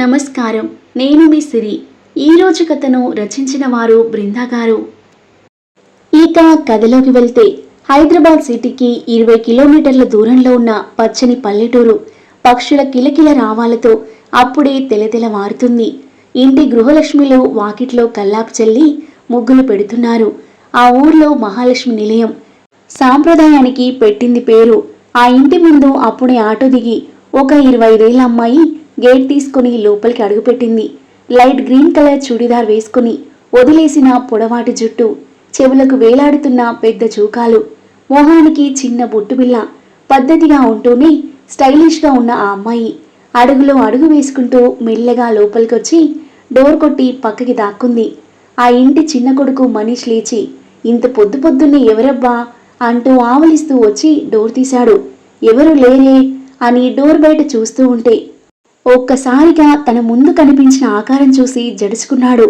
నమస్కారం. నేను మీ సిరి. ఈరోజు కథను రచించిన వారు బృందా గారు. ఇక కథలోకి వెళ్తే హైదరాబాద్ సిటీకి ఇరవై కిలోమీటర్ల దూరంలో ఉన్న పచ్చని పల్లెటూరు పక్షుల కిలకిల రావాలతో అప్పుడే తెలతెల మారుతుంది ఇంటి గృహలక్ష్మిలో వాకిట్లో కల్లాపు చల్లి ముగ్గులు పెడుతున్నారు. ఆ ఊర్లో మహాలక్ష్మి నిలయం. సాంప్రదాయానికి పెట్టింది పేరు. ఆ ఇంటి ముందు అప్పుడే ఆటో దిగి ఒక ఇరవై ఐదేళ్ళ అమ్మాయి గేట్ తీసుకుని లోపలికి అడుగుపెట్టింది. లైట్ గ్రీన్ కలర్ చూడిదార్ వేసుకుని వదిలేసిన పొడవాటి జుట్టు చెవులకు వేలాడుతున్న పెద్ద చూకాలు మొహానికి చిన్న బొట్టుబిల్ల పద్ధతిగా ఉంటూనే స్టైలిష్గా ఉన్న ఆ అమ్మాయి అడుగులో అడుగు వేసుకుంటూ మెల్లగా లోపలికొచ్చి డోర్ కొట్టి పక్కకి దాక్కుంది. ఆ ఇంటి చిన్న కొడుకు మనీష్ లేచి ఇంత పొద్దు పొద్దున్నే ఎవరబ్బా? అంటూ ఆవలిస్తూ వచ్చి డోర్ తీశాడు. ఎవరు లేరే? అని డోర్ బయట చూస్తూ ఉంటే ఒక్కసారిగా తన ముందు కనిపించిన ఆకారం చూసి జడుచుకున్నాడు.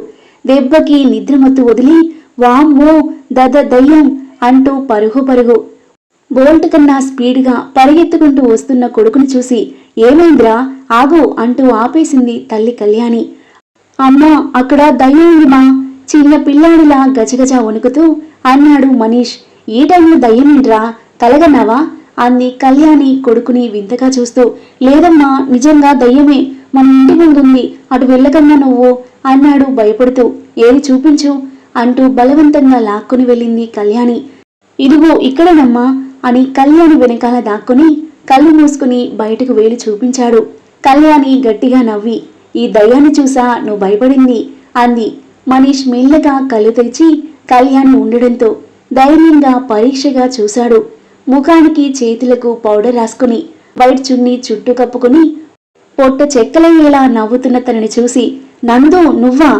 దెబ్బకి నిద్రమత్తు వదిలి వామ్మో దద దయ్యం అంటూ పరుగు పరుగు. బోల్ట్ కన్నా స్పీడ్గా పరిగెత్తుకుంటూ వస్తున్న కొడుకుని చూసి ఏమైందిరా? ఆగు అంటూ ఆపేసింది తల్లి కళ్యాణి. అమ్మా అక్కడ దయ్యం ఉంది మా చిన్న పిల్లాడిలా గజగజ వణుకుతూ అన్నాడు మనీష్. ఈ టైంలో దయ్యమేంట్రా తలగన్నావా? అంది కళ్యాణి కొడుకుని వింతగా చూస్తూ లేదమ్మా నిజంగా దయ్యమే. మన ఇంటి ముందుంది. అటు వెళ్ళకన్నా నువ్వు అన్నాడు భయపడుతూ. ఏది చూపించు అంటూ బలవంతంగా లాక్కుని వెళ్ళింది కళ్యాణి. ఇదిగో ఇక్కడేనమ్మా అని కళ్యాణి వెనకాల దాక్కుని కళ్ళు మూసుకుని బయటకు వేలు చూపించాడు. కళ్యాణి గట్టిగా నవ్వి ఈ దయ్యాన్ని చూసా నువ్వు భయపడింది అంది. మనీష్ మెల్లగా కళ్ళు తెరిచి కళ్యాణి ఉండడంతో ధైర్యంగా పరీక్షగా చూశాడు. ముఖానికి చేతులకు పౌడర్ రాసుకుని వైట్ చున్నీ చుట్టూ కప్పుకుని పొట్ట చెక్కలయ్యేలా నవ్వుతున్న తనని చూసి నందు నువ్వా?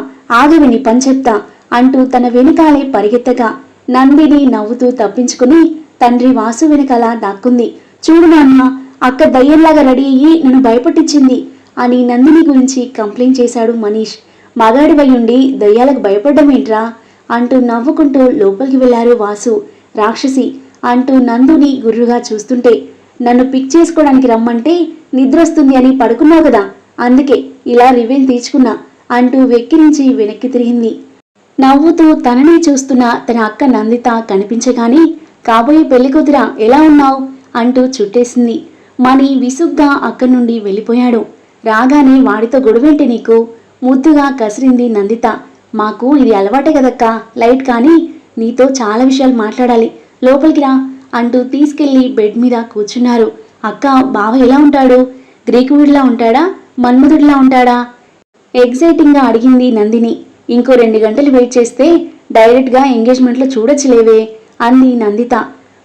ఆగవిని పని చెప్తా అంటూ తన వెనుకాలే పరిగెత్తగా నందిని నవ్వుతూ తప్పించుకుని తండ్రి వాసు వెనకాల దాక్కుంది. చూడు నాన్న అక్క దయ్యంలాగా రెడీ అయ్యి నన్ను భయపట్టించింది అని నందిని గురించి కంప్లైంట్ చేశాడు మనీష్. మగాడివయ్యుండి దయ్యాలకు భయపడ్డమేంట్రా అంటూ నవ్వుకుంటూ లోపలికి వెళ్ళారు వాసు. రాక్షసి అంటూ నందుని గుర్రుగా చూస్తుంటే నన్ను పిక్ చేసుకోవడానికి రమ్మంటే నిద్రొస్తుంది అని పడుకున్నావు కదా అందుకే ఇలా రివెన్ తీర్చుకున్నా అంటూ వెక్కిరించి వెనక్కి తిరిగింది. నవ్వుతూ తననే చూస్తున్న తన అక్క నందిత కనిపించగానే కాబోయే పెళ్ళికూతురా ఎలా ఉన్నావు? అంటూ చుట్టేసింది. మణి విసుగ్గా అక్కడి నుండి వెళ్ళిపోయాడు. రాగానే వాడితో గొడవేంటి నీకు? ముద్దుగా కసిరింది నందిత. మాకు ఇది అలవాటే కదక్కా లైట్ కానీ నీతో చాలా విషయాలు మాట్లాడాలి. లోపలికి రా అంటూ తీసుకెళ్ళి బెడ్ మీద కూర్చున్నారు. అక్క బావ ఎలా ఉంటాడు? గ్రీకుడిలా ఉంటాడా? మన్మధుడిలా ఉంటాడా? ఎగ్జైటింగ్గా అడిగింది నందిని. ఇంకో రెండు గంటలు వెయిట్ చేస్తే డైరెక్ట్గా ఎంగేజ్మెంట్లో చూడొచ్చులేవే అంది నందిత.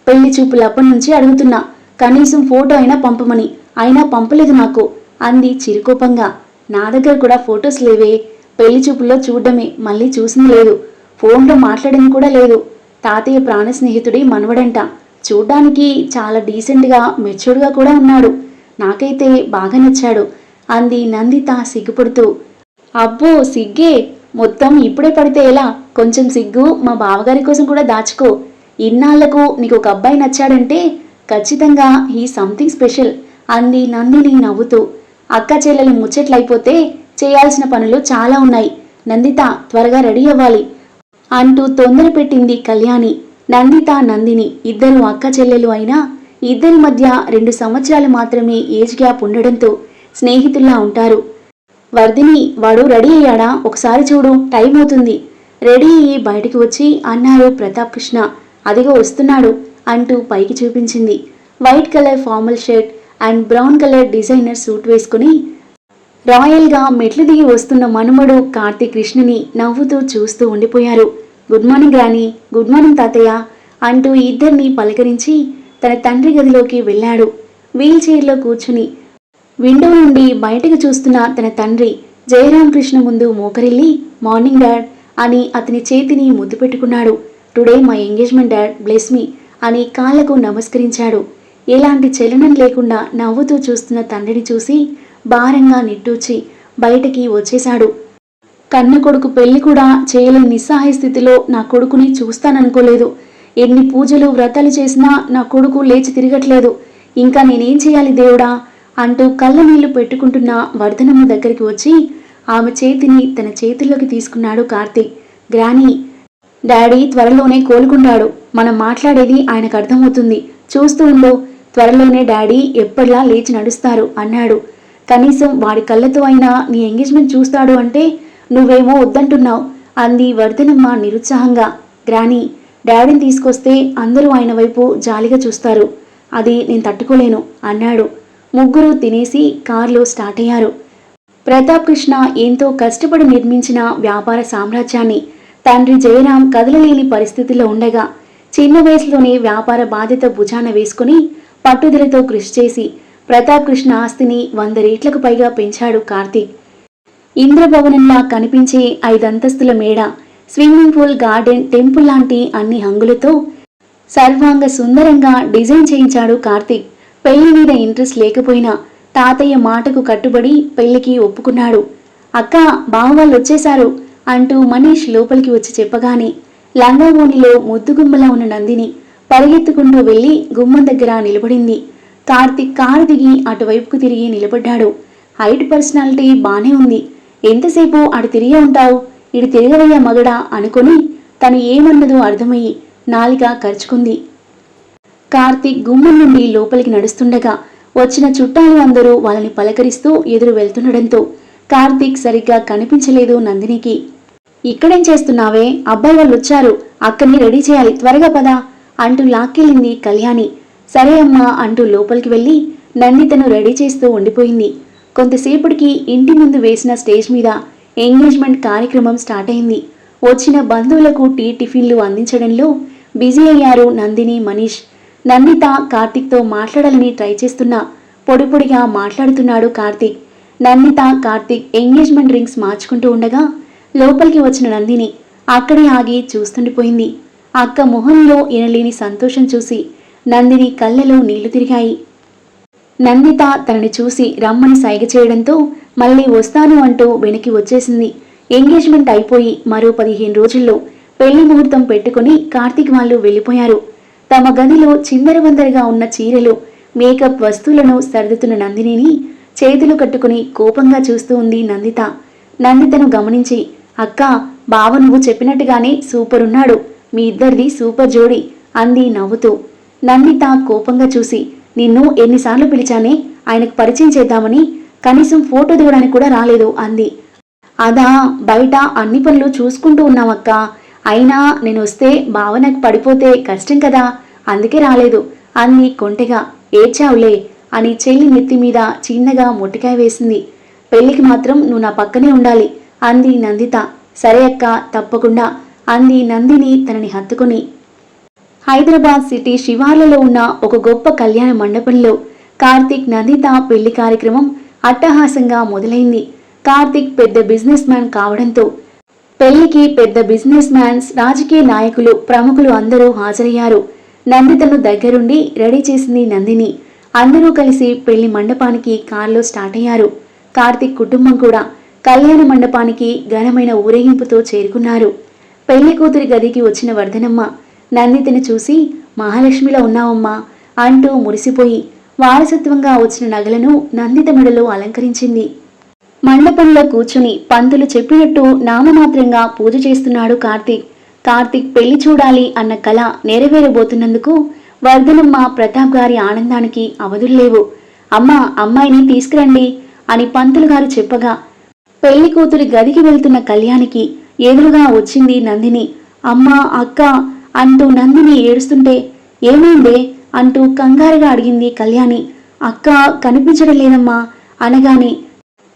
పెళ్ళి చూపులప్పటి నుంచి అడుగుతున్నా. కనీసం ఫోటో అయినా పంపమని. అయినా పంపలేదు నాకు అంది చిరుకోపంగా. నా దగ్గర కూడా ఫొటోస్ లేవే. పెళ్ళి చూపుల్లో చూడడమే. మళ్ళీ చూసింది లేదు. ఫోన్లో మాట్లాడింది కూడా లేదు. తాతయ్య ప్రాణ స్నేహితుడి మనవడంట. చూడ్డానికి చాలా డీసెంట్గా మెచ్యూర్డ్గా కూడా ఉన్నాడు. నాకైతే బాగా నచ్చాడు. అంది నందిత సిగ్గుపడుతూ. అబ్బో సిగ్గే. మొత్తం ఇప్పుడే పడితే ఎలా? కొంచెం సిగ్గు మా బావగారి కోసం కూడా దాచుకో. ఇన్నాళ్ళకు నీకు ఒక అబ్బాయి నచ్చాడంటే ఖచ్చితంగా ఈ సంథింగ్ స్పెషల్ అంది నందిని నవ్వుతూ. అక్క చెల్లెలు ముచ్చట్లయిపోతే చేయాల్సిన పనులు చాలా ఉన్నాయి. నందిత త్వరగా రెడీ అవ్వాలి. అంటూ తొందర పెట్టింది కళ్యాణి. నందిత నందిని ఇద్దరు అక్క చెల్లెలు అయినా ఇద్దరి మధ్య రెండు సంవత్సరాలు మాత్రమే ఏజ్ గ్యాప్ ఉండడంతో స్నేహితుల్లా ఉంటారు. వర్ధిని వాడు రెడీ అయ్యాడా? ఒకసారి చూడు టైం అవుతుంది. రెడీ అయ్యి బయటికి వచ్చి అన్నారు ప్రతాప్ కృష్ణ. అదిగో వస్తున్నాడు అంటూ పైకి చూపించింది. White colour formal shirt and brown colour designer suit వేసుకుని రాయల్గా మెట్లు దిగి వస్తున్న మనుమడు కార్తీక్ కృష్ణని నవ్వుతూ చూస్తూ ఉండిపోయారు. Good morning Rani good morning తాతయ్య అంటూ ఇద్దరిని పలకరించి తన తండ్రి గదిలోకి వెళ్ళాడు. వీల్ చైర్లో కూర్చుని విండో నుండి బయటకు చూస్తున్న తన తండ్రి జయరామకృష్ణ ముందు మోకరిల్లి మార్నింగ్ డాడ్ అని అతని చేతిని ముద్దు పెట్టుకున్నాడు. Today my engagement dad bless me అని కాళ్ళకు నమస్కరించాడు. ఎలాంటి చలనం లేకుండా నవ్వుతూ చూస్తున్న తండ్రిని చూసి భారంగా నిట్టూచి బయటికి వచ్చేశాడు. కన్న కొడుకు పెళ్ళి కూడా చేయలేని నిస్సహాయ స్థితిలో నా కొడుకుని చూస్తాననుకోలేదు. ఎన్ని పూజలు వ్రతాలు చేసినా నా కొడుకు లేచి తిరగట్లేదు. ఇంకా నేనేం చేయాలి దేవుడా? అంటూ కళ్ళ నీళ్ళు పెట్టుకుంటున్న వర్ధనమ్మ దగ్గరికి వచ్చి ఆమె చేతిని తన చేతుల్లోకి తీసుకున్నాడు కార్తీక్ గ్రాని డాడీ త్వరలోనే కోలుకుంటాడు. మనం మాట్లాడేది ఆయనకు అర్థమవుతుంది. చూస్తూ ఉండు. త్వరలోనే డాడీ ఎప్పటిలా లేచి నడుస్తారు అన్నాడు. కనీసం వాడి కళ్ళతో అయినా నీ ఎంగేజ్మెంట్ చూస్తాడు అంటే నువ్వేమో వద్దంటున్నావు అంది వర్ధనమ్మ నిరుత్సాహంగా. గ్రాని డాడీని తీసుకొస్తే అందరూ ఆయన వైపు జాలిగా చూస్తారు. అది నేను తట్టుకోలేను అన్నాడు. ముగ్గురు తినేసి కారులో స్టార్ట్ అయ్యారు. ప్రతాప్ కృష్ణ ఎంతో కష్టపడి నిర్మించిన వ్యాపార సామ్రాజ్యాన్ని తండ్రి జయరాం కదలలేని పరిస్థితిలో ఉండగా చిన్న వయసులోనే వ్యాపార బాధ్యత భుజాన వేసుకుని పట్టుదలతో కృషి చేసి ప్రతాప్ కృష్ణ ఆస్తిని వంద రేట్లకు పైగా పెంచాడు కార్తీక్. ఇంద్రభవనంలా కనిపించే ఐదంతస్తుల మేడ స్విమ్మింగ్ పూల్ గార్డెన్ టెంపుల్ లాంటి అన్ని హంగులతో సర్వాంగ సుందరంగా డిజైన్ చేయించాడు కార్తీక్. పెళ్ళి మీద ఇంట్రెస్ట్ లేకపోయినా తాతయ్య మాటకు కట్టుబడి పెళ్ళికి ఒప్పుకున్నాడు. అక్క బావవాళ్ళు వచ్చేశారు అంటూ మనీష్ లోపలికి వచ్చి చెప్పగానే లంగావోనిలో ముద్దుగుమ్మలా ఉన్న నందిని పరిగెత్తుకుంటూ వెళ్ళి గుమ్మం దగ్గర నిలబడింది. కార్తిక్ కారు దిగి అటువైపుకు తిరిగి నిలబడ్డాడు. హైట్ పర్సనాలిటీ బానే ఉంది. ఎంతసేపు అటు తిరిగే ఉంటావు? ఇటు తిరగవయ్యా మగడా అనుకుని తను ఏమన్నదో అర్థమయ్యి నాలిక ఖర్చుకుంది కార్తీక్ గుమ్మం నుండి లోపలికి నడుస్తుండగా వచ్చిన చుట్టాలు అందరూ వాళ్ళని పలకరిస్తూ ఎదురు వెళ్తుండడంతో కార్తీక్ సరిగ్గా కనిపించలేదు నందినికి. ఇక్కడేం చేస్తున్నావే? అబ్బాయి వాళ్ళు వచ్చారు. అక్కని రెడీ చేయాలి. త్వరగా పదా అంటూ లాక్కెళ్ళింది కళ్యాణి. సరే అమ్మా అంటూ లోపలికి వెళ్ళి నందితను రెడీ చేస్తూ ఉండిపోయింది. కొంతసేపటికి ఇంటి ముందు వేసిన స్టేజ్ మీద ఎంగేజ్మెంట్ కార్యక్రమం స్టార్ట్ అయింది. వచ్చిన బంధువులకు టీ టిఫిన్లు అందించడంలో బిజీ అయ్యారు నందిని మనీష్. నందిత కార్తీక్తో మాట్లాడాలని ట్రై చేస్తున్నా పొడి పొడిగా మాట్లాడుతున్నాడు కార్తీక్. నందిత కార్తీక్ ఎంగేజ్మెంట్ రింగ్స్ మార్చుకుంటూ ఉండగా లోపలికి వచ్చిన నందిని అక్కడే ఆగి చూస్తుండిపోయింది అక్క మొహంలో ఎనలేని సంతోషం చూసి నందిని కళ్ళలో నీళ్ళు తిరిగాయి. నందిత తనని చూసి రమ్మని సైగ చేయడంతో మళ్ళీ వస్తాను అంటూ వెనక్కి వచ్చేసింది. ఎంగేజ్మెంట్ అయిపోయి మరో పదిహేను రోజుల్లో పెళ్ళి ముహూర్తం పెట్టుకుని కార్తీక్ వాళ్ళు వెళ్ళిపోయారు. తమ గదిలో చిందరవందరగా ఉన్న చీరలు మేకప్ వస్తువులను సర్దుతున్న నందినిని చేతులు కట్టుకుని కోపంగా చూస్తూ ఉంది నందిత. నందితను గమనించి అక్క బావ నువ్వు చెప్పినట్టుగానే సూపర్ ఉన్నాడు. మీ ఇద్దరిది సూపర్ జోడి అంది నవ్వుతూ. నందిత కోపంగా చూసి నిన్ను ఎన్నిసార్లు పిలిచానే? ఆయనకు పరిచయం చేద్దామని కనీసం ఫోటో దిగడానికి కూడా రాలేదు అంది. అదా బయట అన్ని పనులు చూసుకుంటూ ఉన్నామక్క అయినా నేను వస్తే బావ నాకు పడిపోతే కష్టం కదా? అందుకే రాలేదు అంది కొంటెగా. ఏడ్చావులే అని చెల్లి నెత్తి మీద చిన్నగా మొట్టికాయ వేసింది. పెళ్ళికి మాత్రం నువ్వు నా పక్కనే ఉండాలి అంది నందిత. సరే అక్క తప్పకుండా అంది నందిని తనని హత్తుకుని. హైదరాబాద్ సిటీ శివార్లలో ఉన్న ఒక గొప్ప కళ్యాణ మండపంలో కార్తీక్ నందిత పెళ్ళి కార్యక్రమం అట్టహాసంగా మొదలైంది. కార్తీక్ పెద్ద బిజినెస్ మ్యాన్ కావడంతో పెళ్ళికి పెద్ద బిజినెస్ మ్యాన్స్ రాజకీయ నాయకులు ప్రముఖులు అందరూ హాజరయ్యారు. నందితను దగ్గరుండి రెడీ చేసింది నందిని. అందరూ కలిసి పెళ్ళి మండపానికి కారులో స్టార్ట్ అయ్యారు. కార్తీక్ కుటుంబం కూడా కళ్యాణ మండపానికి ఘనమైన ఊరేగింపుతో చేరుకున్నారు. పెళ్ళి కూతురి గదికి వచ్చిన వర్ధనమ్మ నందితిని చూసి మహాలక్ష్మిలో ఉన్నావమ్మా అంటూ మురిసిపోయి వారసత్వంగా వచ్చిన నగలను నందిత మెడలో అలంకరించింది. మండపంలో కూర్చుని పంతులు చెప్పినట్టు నామమాత్రంగా పూజ చేస్తున్నాడు కార్తీక్. కార్తీక్ పెళ్ళి చూడాలి అన్న కళ నెరవేరబోతున్నందుకు వర్ధనమ్మ ప్రతాప్ గారి ఆనందానికి అవధుల్లేవు అమ్మా అమ్మాయిని తీసుకురండి అని పంతులు గారు చెప్పగా పెళ్ళి కూతురి గదికి వెళ్తున్న కళ్యాణికి ఎదురుగా వచ్చింది నందిని. అమ్మా అక్క అంటూ నందిని ఏడుస్తుంటే ఏమైందే? అంటూ కంగారుగా అడిగింది కళ్యాణి. అక్క కనిపించడం లేదమ్మా అనగానే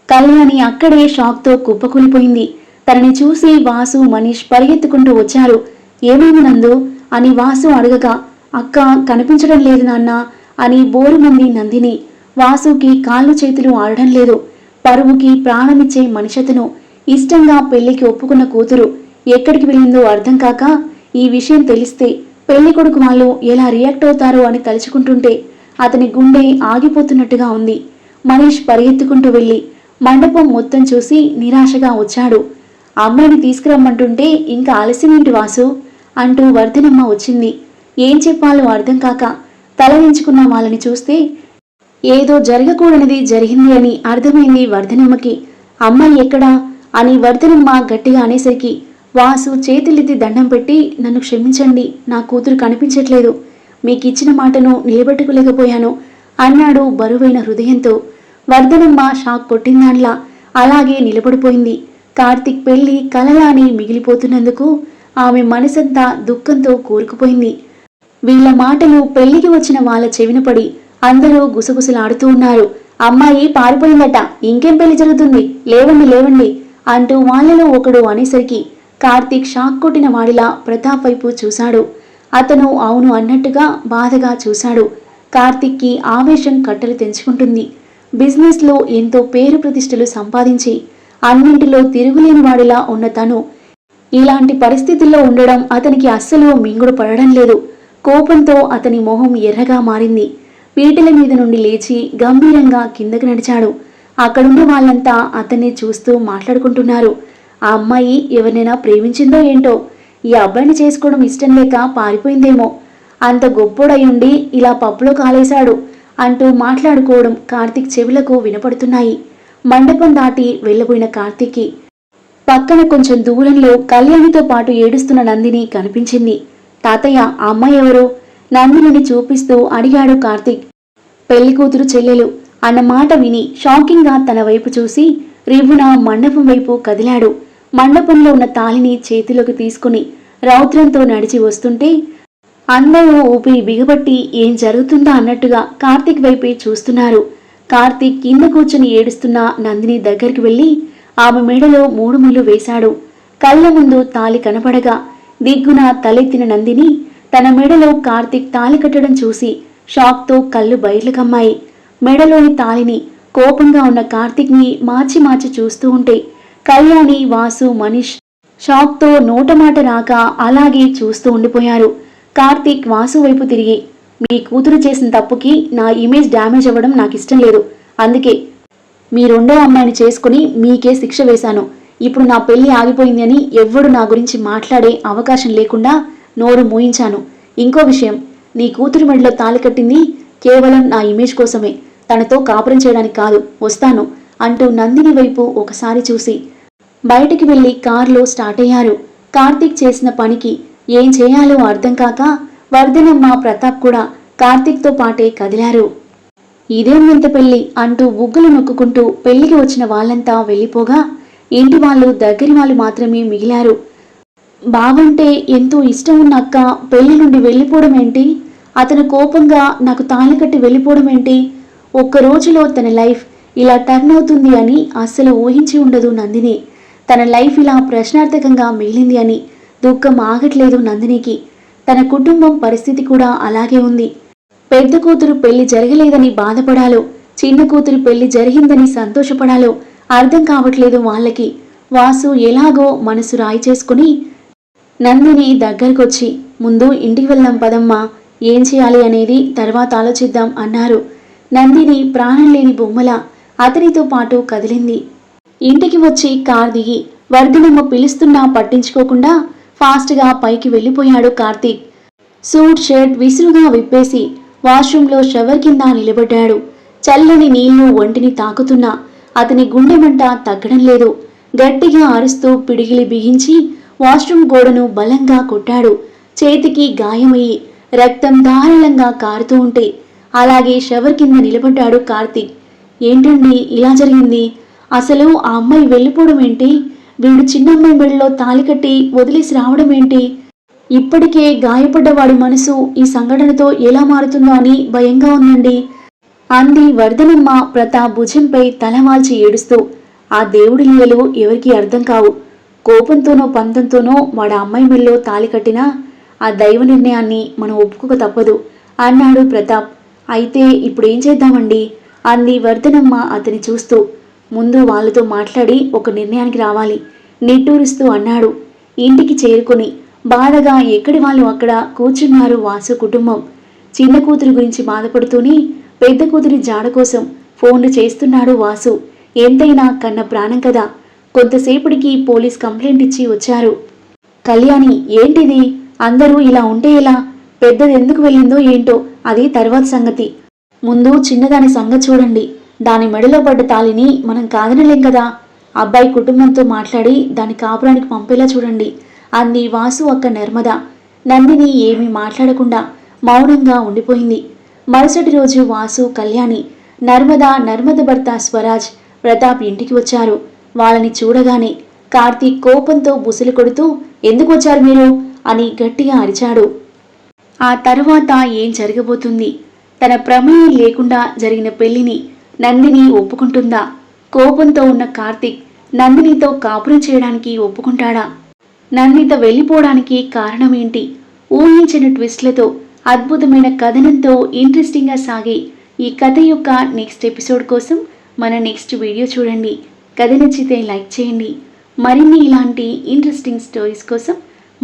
కళ్యాణి అక్కడే షాక్తో కుప్పకూలిపోయింది. తనని చూసి వాసు మనీష్ పరిగెత్తుకుంటూ వచ్చారు. ఏమైంది నందు? అని వాసు అడగగా అక్క కనిపించడం లేదు నాన్న అని బోరుమంది నందిని. వాసుకి కాళ్ళు చేతులు ఆడడం లేదు. పరువుకి ప్రాణమిచ్చే మనిషతను ఇష్టంగా పెళ్ళికి ఒప్పుకున్న కూతురు. ఎక్కడికి వెళ్ళిందో అర్థం కాక ఈ విషయం తెలిస్తే పెళ్ళి కొడుకు వాళ్ళు ఎలా రియాక్ట్ అవుతారో అని తలుచుకుంటుంటే అతని గుండె ఆగిపోతున్నట్టుగా ఉంది. మనీష్ పరిగెత్తుకుంటూ వెళ్ళి మండపం మొత్తం చూసి నిరాశగా వచ్చాడు. అమ్మాయిని తీసుకురమ్మంటుంటే ఇంకా ఆలస్యమేంటి వాసు? అంటూ వర్ధనమ్మ వచ్చింది. ఏం చెప్పాలో అర్థం కాక తలదించుకున్న వాళ్ళని చూస్తే ఏదో జరగకూడనిది జరిగింది అని అర్థమైంది వర్ధనమ్మకి. అమ్మాయి ఎక్కడా? అని వర్ధనమ్మ గట్టిగా అనేసరికి వాసు చేతులెత్తి దండం పెట్టి నన్ను క్షమించండి నా కూతురు కనిపించట్లేదు. మీకు ఇచ్చిన మాటను నిలబెట్టుకోలేకపోయాను అన్నాడు బరువైన హృదయంతో. వర్ధనమ్మ షాక్ కొట్టిందాన్లా అలాగే నిలబడిపోయింది. కార్తిక్ పెళ్ళి కలలాని మిగిలిపోతున్నందుకు ఆమె మనసంతా దుఃఖంతో కూరుకుపోయింది. వీళ్ళ మాటలు పెళ్ళికి వచ్చిన వాళ్ళ చెవిన పడి అందరూ గుసగుసలాడుతూ ఉన్నారు. అమ్మాయి పారిపోయిందట ఇంకేం పెళ్ళి జరుగుతుంది? లేవండి లేవండి అంటూ వాళ్ళలో ఒకడు అనేసరికి కార్తీక్ షాక్ కొట్టిన వాడిలా ప్రతాప్ వైపు చూశాడు. అతను అవును అన్నట్టుగా బాధగా చూశాడు. కార్తీక్కి ఆవేశం కట్టలు తెంచుకుంటుంది. బిజినెస్లో ఎంతో పేరు ప్రతిష్టలు సంపాదించి అన్నింటిలో తిరుగులేని వాడిలా ఉన్న తను ఇలాంటి పరిస్థితుల్లో ఉండడం అతనికి అస్సలు మింగుడు పడడం లేదు. కోపంతో అతని మొహం ఎర్రగా మారింది. పీటల మీద నుండి లేచి గంభీరంగా కిందకు నడిచాడు. అక్కడున్న వాళ్ళంతా అతన్ని చూస్తూ మాట్లాడుకుంటున్నారు. ఆ అమ్మాయి ఎవరినైనా ప్రేమించిందో ఏంటో? ఈ అబ్బాయిని చేసుకోవడం ఇష్టం లేక పారిపోయిందేమో. అంత గొప్పోడై ఉండి ఇలా పప్పులో కాలేశాడు అంటూ మాట్లాడుకోవడం కార్తిక్ చెవులకు వినపడుతున్నాయి. మండపం దాటి వెళ్ళబోయిన కార్తీక్కి పక్కన కొంచెం దూరంలో కళ్యాణితో పాటు ఏడుస్తున్న నందిని కనిపించింది. తాతయ్య ఆ అమ్మాయి ఎవరు? నందినిని చూపిస్తూ అడిగాడు కార్తీక్. పెళ్ళి కూతురు చెల్లెలు అన్న మాట విని షాకింగ్గా తన వైపు చూసి రివ్వున మండపం వైపు కదిలాడు. మండపంలో ఉన్న తాలిని చేతిలోకి తీసుకుని రౌద్రంతో నడిచి వస్తుంటే అందరూ ఊపిరి బిగబట్టి ఏం జరుగుతుందా అన్నట్టుగా కార్తీక్ వైపే చూస్తున్నారు. కార్తీక్ కింద కూర్చుని ఏడుస్తున్న నందిని దగ్గరికి వెళ్ళి ఆమె మెడలో మూడు ముళ్ళు వేశాడు. కళ్ళ ముందు తాలి కనపడగా దిగ్గున తలెత్తిన నందిని తన మెడలో కార్తీక్ తాలి కట్టడం చూసి షాక్తో కళ్ళు బయర్లు కమ్మాయి మెడలోని తాలిని కోపంగా ఉన్న కార్తీక్ని మార్చి మార్చి చూస్తూ ఉంటే కళ్యాణి వాసు మనీష్ షాక్తో నోటమాట రాక అలాగే చూస్తూ ఉండిపోయారు. కార్తీక్ వాసు వైపు తిరిగి మీ కూతురు చేసిన తప్పుకి నా ఇమేజ్ డ్యామేజ్ అవ్వడం నాకు ఇష్టం లేదు. అందుకే మీ రెండో అమ్మాయిని చేసుకుని మీకే శిక్ష వేశాను. ఇప్పుడు నా పెళ్ళి ఆగిపోయింది అని ఎవ్వడు నా గురించి మాట్లాడే అవకాశం లేకుండా నోరు మూయించాను. ఇంకో విషయం నీ కూతురు మెడలో తాళి కట్టింది కేవలం నా ఇమేజ్ కోసమే. తనతో కాపురం చేయడానికి కాదు వస్తాను అంటూ నందిని వైపు ఒకసారి చూసి బయటికి వెళ్ళి కార్లో స్టార్ట్ అయ్యారు. కార్తీక్ చేసిన పనికి ఏం చేయాలో అర్థం కాక వర్ధనమ్మ ప్రతాప్ కూడా కార్తీక్తో పాటే కదిలారు. ఇదేం వింత పెళ్ళి అంటూ బుగ్గలు నొక్కుంటూ పెళ్ళికి వచ్చిన వాళ్ళంతా వెళ్ళిపోగా ఇంటి వాళ్ళు దగ్గరి వాళ్ళు మాత్రమే మిగిలారు. బావంటే ఎంతో ఇష్టం ఉన్న అక్క పెళ్ళి నుండి వెళ్ళిపోవడం ఏంటి? అతను కోపంగా నాకు తాళి కట్టి వెళ్ళిపోవడం ఏంటి? ఒక్క రోజులో తన లైఫ్ ఇలా టర్న్ అవుతుంది అని అస్సలు ఊహించి ఉండదు నందిని. తన లైఫ్ ఇలా ప్రశ్నార్థకంగా మిగిలింది అని దుఃఖం ఆగట్లేదు నందినికి. తన కుటుంబం పరిస్థితి కూడా అలాగే ఉంది. పెద్ద కూతురు పెళ్ళి జరగలేదని బాధపడాలో చిన్న కూతురు పెళ్ళి జరిగిందని సంతోషపడాలో అర్థం కావట్లేదు వాళ్ళకి. వాసు ఎలాగో మనసు రాయి చేసుకుని నందిని దగ్గరకొచ్చి ముందు ఇంటికి వెళ్దాం పదమ్మా ఏం చేయాలి అనేది తర్వాత ఆలోచిద్దాం అన్నారు. నందిని ప్రాణం లేని బొమ్మల అతనితో పాటు కదిలింది. ఇంటికి వచ్చి కార్ దిగి వర్ధనమ్మ పిలుస్తున్నా పట్టించుకోకుండా ఫాస్ట్గా పైకి వెళ్ళిపోయాడు కార్తీక్. సూట్ షర్ట్ విసురుగా విప్పేసి వాష్రూంలో షవర్ కింద నిలబడ్డాడు. చల్లని నీళ్ళు ఒంటిని తాకుతున్నా అతని గుండె మంట తగ్గడం లేదు. గట్టిగా అరుస్తూ పిడిగిలి బిగించి వాష్రూమ్ గోడను బలంగా కొట్టాడు. చేతికి గాయమయ్యి రక్తం దారుణంగా కారుతూ ఉంటే అలాగే షవర్ కింద నిలబడ్డాడు కార్తీక్. ఏంటండి ఇలా జరిగింది? అసలు ఆ అమ్మాయి వెళ్ళిపోవడం ఏంటి? వీడు చిన్నమ్మాయి మెడలో తాలి కట్టి వదిలేసి రావడం ఏంటి? ఇప్పటికే గాయపడ్డ వాడి మనసు ఈ సంఘటనతో ఎలా మారుతుందో అని భయంగా ఉందండి. అంది వర్ధనమ్మ ప్రతాప్ భుజంపై తలవాల్చి ఏడుస్తూ. ఆ దేవుడి లీలలు ఎవరికీ అర్థం కావు. కోపంతోనో పంతంతోనో వాడి అమ్మాయి మెల్లో తాలి కట్టినా ఆ దైవ నిర్ణయాన్ని మనం ఒప్పుకోక తప్పదు అన్నాడు ప్రతాప్. అయితే ఇప్పుడు ఏం చేద్దామండి? అంది వర్ధనమ్మ అతని చూస్తూ. ముందు వాళ్ళతో మాట్లాడి ఒక నిర్ణయానికి రావాలి. నిట్టూరుస్తూ అన్నాడు. ఇంటికి చేరుకొని బాధగా ఎక్కడి వాళ్ళు అక్కడ కూర్చున్నారు వాసు కుటుంబం. చిన్న కూతురి గురించి బాధపడుతూనే పెద్ద కూతురి జాడ కోసం ఫోన్లు చేస్తున్నాడు వాసు. ఎంతైనా కన్న ప్రాణం కదా. కొంతసేపటికి పోలీస్ కంప్లైంట్ ఇచ్చి వచ్చారు. కళ్యాణి ఏంటిది? అందరూ ఇలా ఉంటే ఎలా? పెద్దది ఎందుకు వెళ్ళిందో ఏంటో అది తర్వాత సంగతి. ముందు చిన్నదాని సంగతి చూడండి. దాని మెడలో పడ్డ తాలిని మనం కాదనలేం కదా. అబ్బాయి కుటుంబంతో మాట్లాడి దాని కాపురానికి పంపేలా చూడండి. అంది వాసు అక్క నర్మద. నందిని ఏమీ మాట్లాడకుండా మౌనంగా ఉండిపోయింది. మరుసటి రోజు వాసు కళ్యాణి నర్మద నర్మద భర్త స్వరాజ్ ప్రతాప్ ఇంటికి వచ్చారు. వాళ్ళని చూడగానే కార్తీక్ కోపంతో బుసలు కొడుతూ ఎందుకు వచ్చారు మీరు? అని గట్టిగా అరిచాడు. ఆ తరువాత ఏం జరగబోతుంది? తన ప్రమేయం లేకుండా జరిగిన పెళ్ళిని నందిని ఒప్పుకుంటుందా? కోపంతో ఉన్న కార్తిక్ నందినితో కాపురం చేయడానికి ఒప్పుకుంటాడా? నందిత వెళ్ళిపోవడానికి కారణం ఏంటి ఊహించిన ట్విస్ట్లతో అద్భుతమైన కథనంతో ఇంట్రెస్టింగ్గా సాగే ఈ కథ యొక్క నెక్స్ట్ ఎపిసోడ్ కోసం మన నెక్స్ట్ వీడియో చూడండి. కథ నచ్చితే లైక్ చేయండి. మరిన్ని ఇలాంటి ఇంట్రెస్టింగ్ స్టోరీస్ కోసం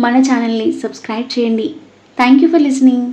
మన ఛానల్ని సబ్స్క్రైబ్ చేయండి. Thank you for listening.